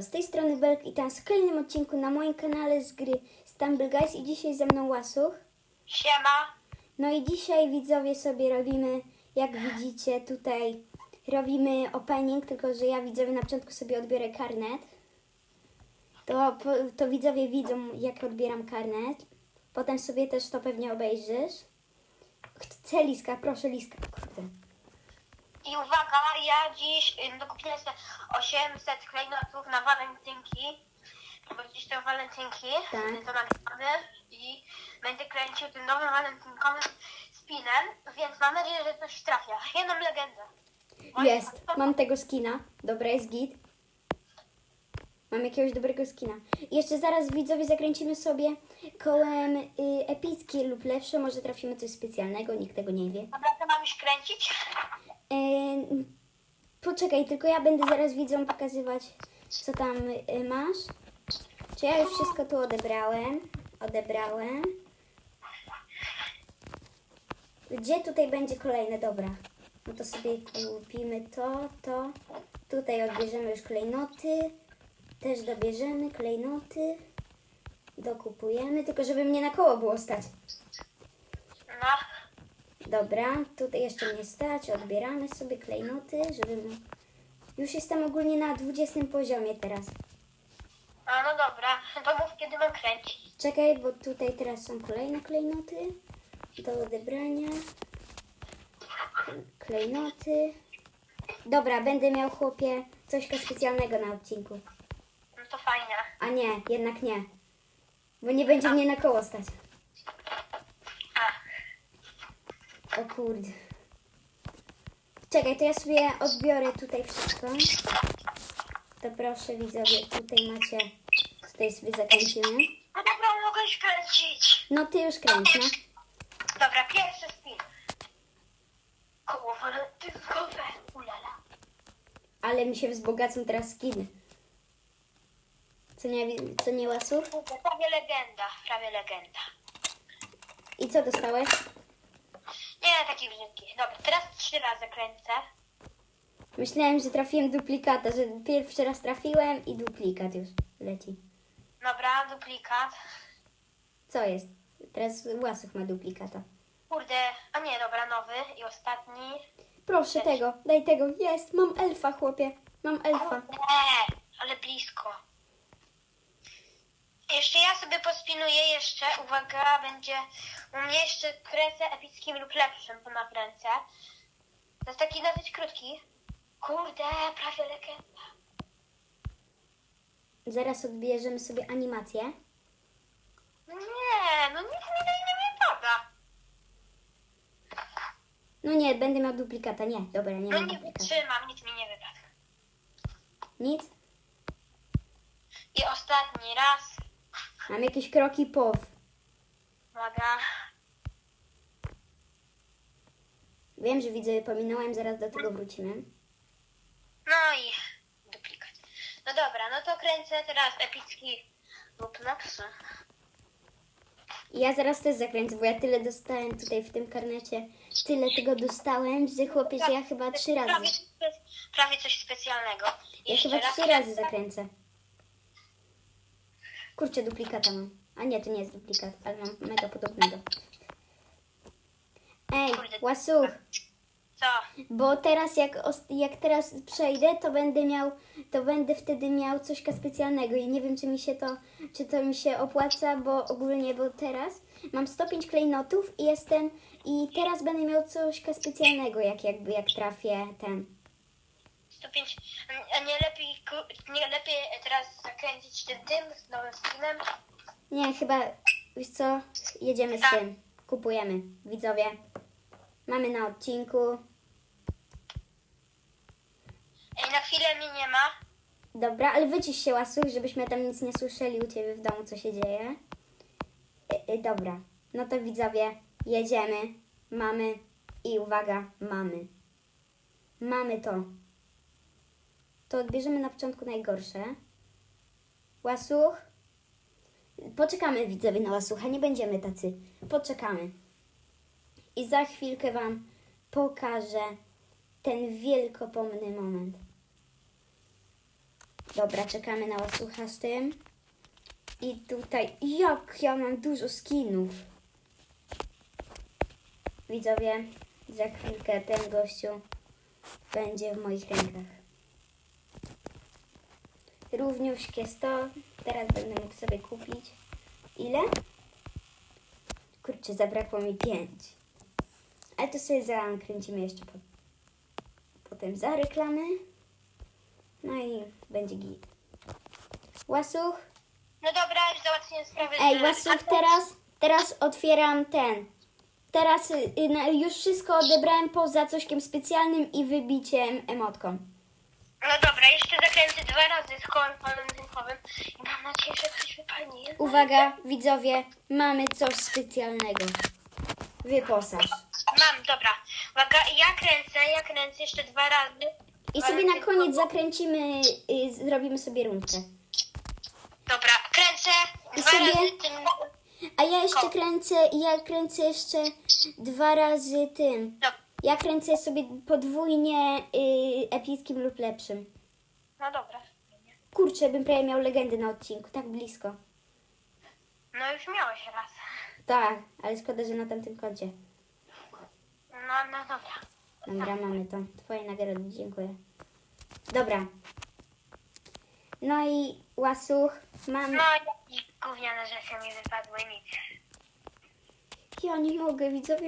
Z tej strony Belk i tam w kolejnym odcinku na moim kanale z gry Stumble Guys i dzisiaj ze mną Łasuch. Siema. No i dzisiaj widzowie sobie robimy, jak widzicie tutaj, robimy opening, tylko że ja widzowie na początku sobie odbiorę karnet. To, to widzowie widzą, jak odbieram karnet. Potem sobie też to pewnie obejrzysz. Chcę Liska, proszę Liska. Kurde. I uwaga, ja dziś y, dokupiłem sobie 800 klejnotów na walentynki. Bo dziś to walentynki, Tak. to nagramy i będę kręcił tym nowym walentynkowym spinem, więc mam nadzieję, że coś trafia. Jedną legendę. Jest, mam tego skina. Dobra, jest git. Mam jakiegoś dobrego skina. I jeszcze zaraz widzowie zakręcimy sobie kołem y, epickie lub lepsze. Może trafimy coś specjalnego, nikt tego nie wie. Dobra, to mam już kręcić? Poczekaj, tylko ja będę zaraz widzom pokazywać, co tam y, masz. Czy ja już wszystko tu odebrałem? Odebrałem. Gdzie tutaj będzie kolejne? Dobra. No to sobie kupimy to, to. Tutaj odbierzemy już klejnoty. Też dobierzemy klejnoty. Dokupujemy, tylko żeby mnie na koło było stać. No. Dobra, tutaj jeszcze mnie stać. Odbieramy sobie klejnoty, żeby... Już jestem ogólnie na 20 poziomie teraz. A no dobra, to mów kiedy mam kręcić. Czekaj, bo tutaj teraz są kolejne klejnoty do odebrania. Klejnoty. Dobra, będę miał chłopie coś specjalnego na odcinku. No to fajnie. A nie, jednak nie. Bo nie będzie mnie na koło stać. A, O kurde. Czekaj, to ja sobie odbiorę tutaj wszystko. To proszę widzowie, tutaj macie. Tutaj sobie zakręcimy. no dobra, mogę już kręcić. No ty już kręć, no. Dobra, pierwszy spin. Koło walentynkowe. Ulala. Ale mi się wzbogacą teraz skiny. Co nie, co nie łasów? Prawie legenda, prawie legenda. I co dostałeś? Nie, taki brzydki. Dobra, teraz trzy razy kręcę. Myślałem, że trafiłem duplikata, że pierwszy raz trafiłem i duplikat już leci. Dobra, duplikat. Co jest? Teraz łasuch ma duplikata. Kurde, a nie, dobra, nowy i ostatni. Proszę tego, daj tego. Jest, mam elfa, chłopie. Mam elfa. Nie, ale blisko. Jeszcze ja sobie pospinuję jeszcze, uwaga, będzie u mnie jeszcze kręcę epickim lub lepszym, to nakręcę. To jest taki dosyć krótki. Kurde, prawie legenda. Zaraz odbierzemy sobie animację. No nie, no nic mi tutaj nie wypada. No nie, będę miał duplikata. Nie, dobra, nie No mam nie duplikata. wytrzymam, nic mi nie wypada. Nic? I ostatni raz. Mam jakieś kroki pow. Uwaga. Wiem, że widzę, pominąłem, zaraz do tego wrócimy. No i duplikat. No dobra, no to kręcę teraz epicki lub. I ja zaraz też zakręcę, bo ja tyle dostałem tutaj w tym karnecie. Tyle tego dostałem, że chłopie, że ja chyba trzy razy. Prawie, prawie coś specjalnego. Ja Jeszcze chyba raz trzy razy zakręcę. Kurczę, duplikata mam. A nie, to nie jest duplikat, ale mam mega podobnego. Ej, łasuch, Co? bo teraz jak, jak teraz przejdę, to będę miał, to będę wtedy miał coś specjalnego i nie wiem, czy mi się to, czy to mi się opłaca, bo ogólnie, bo teraz mam 105 klejnotów i jestem, i teraz będę miał coś specjalnego, jak jakby, jak trafię ten. 105. nie lepiej teraz zakręcić tym tym z nowym skinem? Nie, chyba, wiesz co, jedziemy z Tak. tym. Kupujemy, widzowie. Mamy na odcinku. Ej, na chwilę mnie nie ma. Dobra, ale wycisz się, Łasuch, żebyśmy tam nic nie słyszeli u Ciebie w domu, co się dzieje. Y, y, dobra, no to widzowie, jedziemy, mamy i uwaga, mamy. Mamy to. To odbierzemy na początku najgorsze. Łasuch. Poczekamy, widzowie, na Łasucha, nie będziemy tacy. Poczekamy. I za chwilkę Wam pokażę ten wielkopomny moment. Dobra, czekamy na łasucha z tym. I tutaj, jak ja mam dużo skinów. Widzowie, za chwilkę ten gościu będzie w moich rękach. Równiuśkie 100. Teraz będę mógł sobie kupić. Ile? Kurczę, zabrakło mi 5. Ale to sobie zakręcimy jeszcze po, potem za reklamy. No i będzie git. Łasuch? No dobra, już załatwiłem sprawę. Ej, Łasuch, teraz, teraz otwieram ten. Teraz y, już wszystko odebrałem poza cośkiem specjalnym i wybiciem emotką. No dobra, jeszcze zakręcę dwa razy z kołem walentynkowym i mam nadzieję, że coś wypali. Uwaga, widzowie, mamy coś specjalnego. Wyposaż. Mam, dobra. Uwaga, ja kręcę, ja kręcę jeszcze dwa razy. I sobie na koniec zakręcimy, y, zrobimy sobie rundkę. Dobra, kręcę I dwa sobie- razy tym. A ja jeszcze kręcę, ja kręcę jeszcze dwa razy tym. No, Ja kręcę sobie podwójnie y, epickim lub lepszym. no dobra. Kurczę, bym prawie miał legendy na odcinku, tak blisko. No już miałeś raz. Tak, ale szkoda, że na tamtym koncie. No, no dobra. Dobra, mamy to. Twoje nagrody, dziękuję. Dobra. No i łasuch, mam... No i gówniane rzeczy mi wypadły, nic. Ja nie mogę, widzowie,